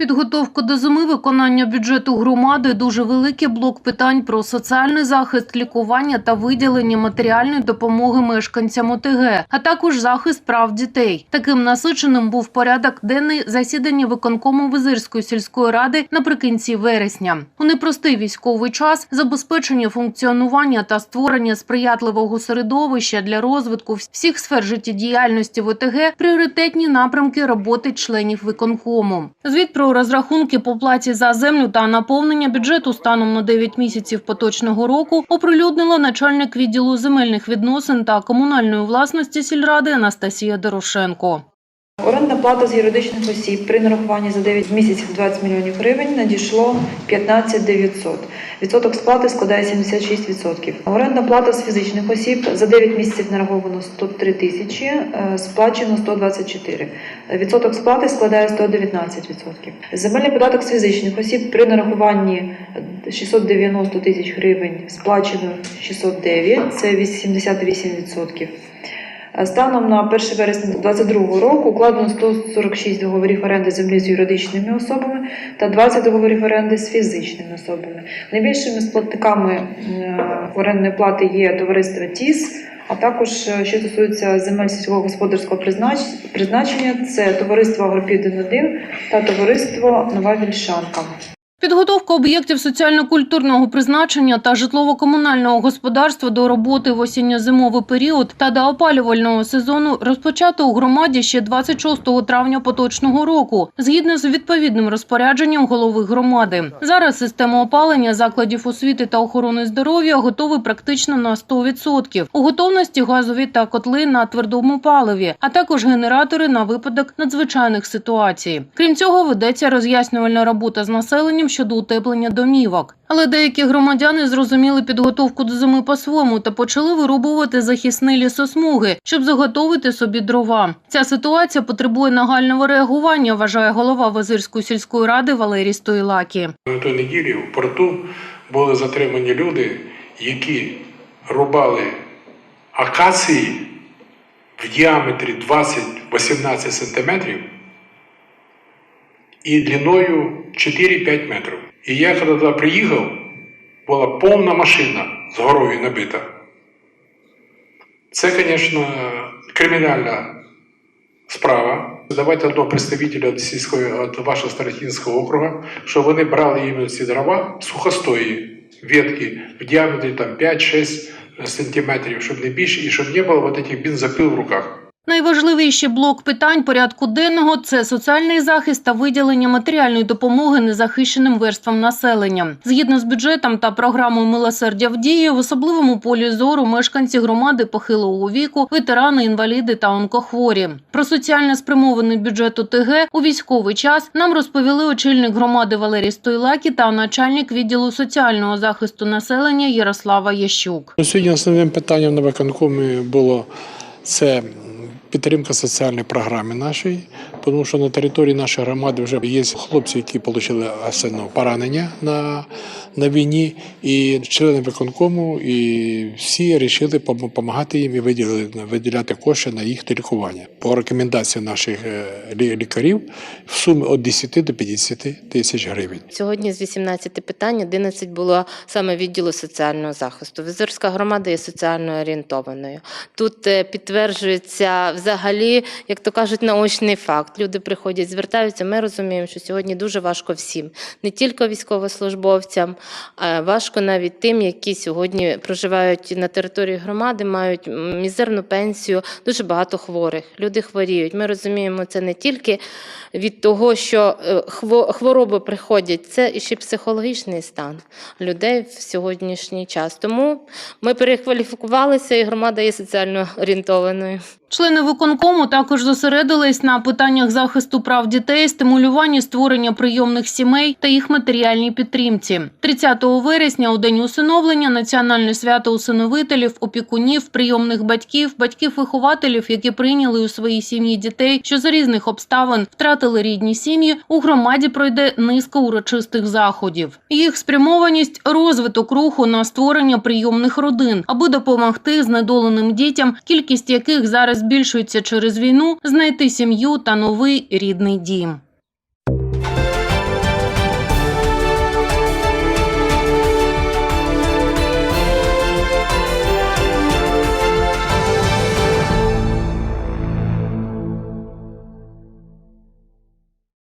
Підготовка до зими, виконання бюджету громади, дуже великий блок питань про соціальний захист, лікування та виділення матеріальної допомоги мешканцям ОТГ, а також захист прав дітей. Таким насиченим був порядок денний засідання виконкому Визирської сільської ради наприкінці вересня. У непростий військовий час забезпечення функціонування та створення сприятливого середовища для розвитку всіх сфер життєдіяльності в ОТГ пріоритетні напрямки роботи членів виконкому. Звіт про розрахунки по платі за землю та наповнення бюджету станом на 9 місяців поточного року оприлюднила начальник відділу земельних відносин та комунальної власності сільради Анастасія Дорошенко. Орендна плата з юридичних осіб при нарахуванні за 9 місяців 20 мільйонів гривень надійшло 15 900. Відсоток сплати складає 76%. Орендна плата з фізичних осіб за 9 місяців нараховано 103 тисячі, е, сплачено 124. Відсоток сплати складає 119%. Земельний податок з фізичних осіб при нарахуванні 690 тисяч гривень сплачено 609, це 88%. Станом на 1 вересня 2022 року укладено 146 договорів оренди землі з юридичними особами та 20 договорів оренди з фізичними особами. Найбільшими сплатниками е, орендної плати є товариство ТІС, а також е, що стосується земель сільськогосподарського признач- призначення, це товариство Агропівден 1 та товариство Нова Вільшанка. Підготовка об'єктів соціально-культурного призначення та житлово-комунального господарства до роботи в осінньо-зимовий період та до опалювального сезону розпочато у громаді ще 26 травня поточного року, згідно з відповідним розпорядженням голови громади. Зараз система опалення закладів освіти та охорони здоров'я готові практично на 100%. У готовності газові та котли на твердому паливі, а також генератори на випадок надзвичайних ситуацій. Крім цього, ведеться роз'яснювальна робота з населенням щодо утеплення домівок. Але деякі громадяни зрозуміли підготовку до зими по-своєму та почали вирубувати захисні лісосмуги, щоб заготовити собі дрова. Ця ситуація потребує нагального реагування, вважає голова Вазирської сільської ради Валерій Стоїлакі. На той неділі в порту були затримані люди, які рубали акації в діаметрі 20-18 сантиметрів і длиною 4-5 метрів. І я коли туди приїхав, була повна машина з горою набита. Це, звісно, кримінальна справа. Давайте одного представителя від сільської від вашого Старостинського округу, що вони брали іменно ці дрова сухостої ветки в діаметрі там 5-6 сантиметрів, щоб не більше, і щоб не було вот этих бензопил в руках. Найважливіший блок питань порядку денного це соціальний захист та виділення матеріальної допомоги незахищеним верствам населення. Згідно з бюджетом та програмою милосердя в дії, в особливому полі зору мешканці громади похилого віку, ветерани, інваліди та онкохворі. Про соціально спрямований бюджет ОТГ у військовий час нам розповіли очільник громади Валерій Стойлакі та начальник відділу соціального захисту населення Ярослава Ящук. Ну, Сьогодні основним питанням на виконкомі було це підтримка соціальної програми нашої, тому що на території нашої громади вже є хлопці, які отримали поранення на, на війні, і члени виконкому, і всі вирішили допомагати їм і виділили, виділяти кошти на їх лікування. По рекомендації наших е, лі- лікарів в сумі від 10 до 50 тисяч гривень. Сьогодні з 18 питань 11 було саме відділу соціального захисту. Візорська громада є соціально орієнтованою. Тут е, підтверджується взагалі, як то кажуть, наочний факт. Люди приходять, звертаються. Ми розуміємо, що сьогодні дуже важко всім, не тільки військовослужбовцям, важко навіть тим, які сьогодні проживають на території громади, мають мізерну пенсію, дуже багато хворих. Люди хворіють. Ми розуміємо це не тільки від того, що е, хвороби приходять, це ще психологічний стан людей в сьогоднішній час. Тому ми перекваліфікувалися, і громада є соціально орієнтованою. Члени виконкому також зосередились на питаннях захисту прав дітей, стимулюванні створення прийомних сімей та їх матеріальній підтримці. 30 вересня, у день усиновлення, національне свято усиновителів, опікунів, прийомних батьків, батьків-вихователів, які прийняли у своїй сім'ї дітей, що за різних обставин втратили рідні сім'ї. У громаді пройде низка урочистих заходів. Їх спрямованість розвиток руху на створення прийомних родин, аби допомогти знедоленим дітям, кількість яких зараз збільшується через війну, знайти сім'ю та новий рідний дім.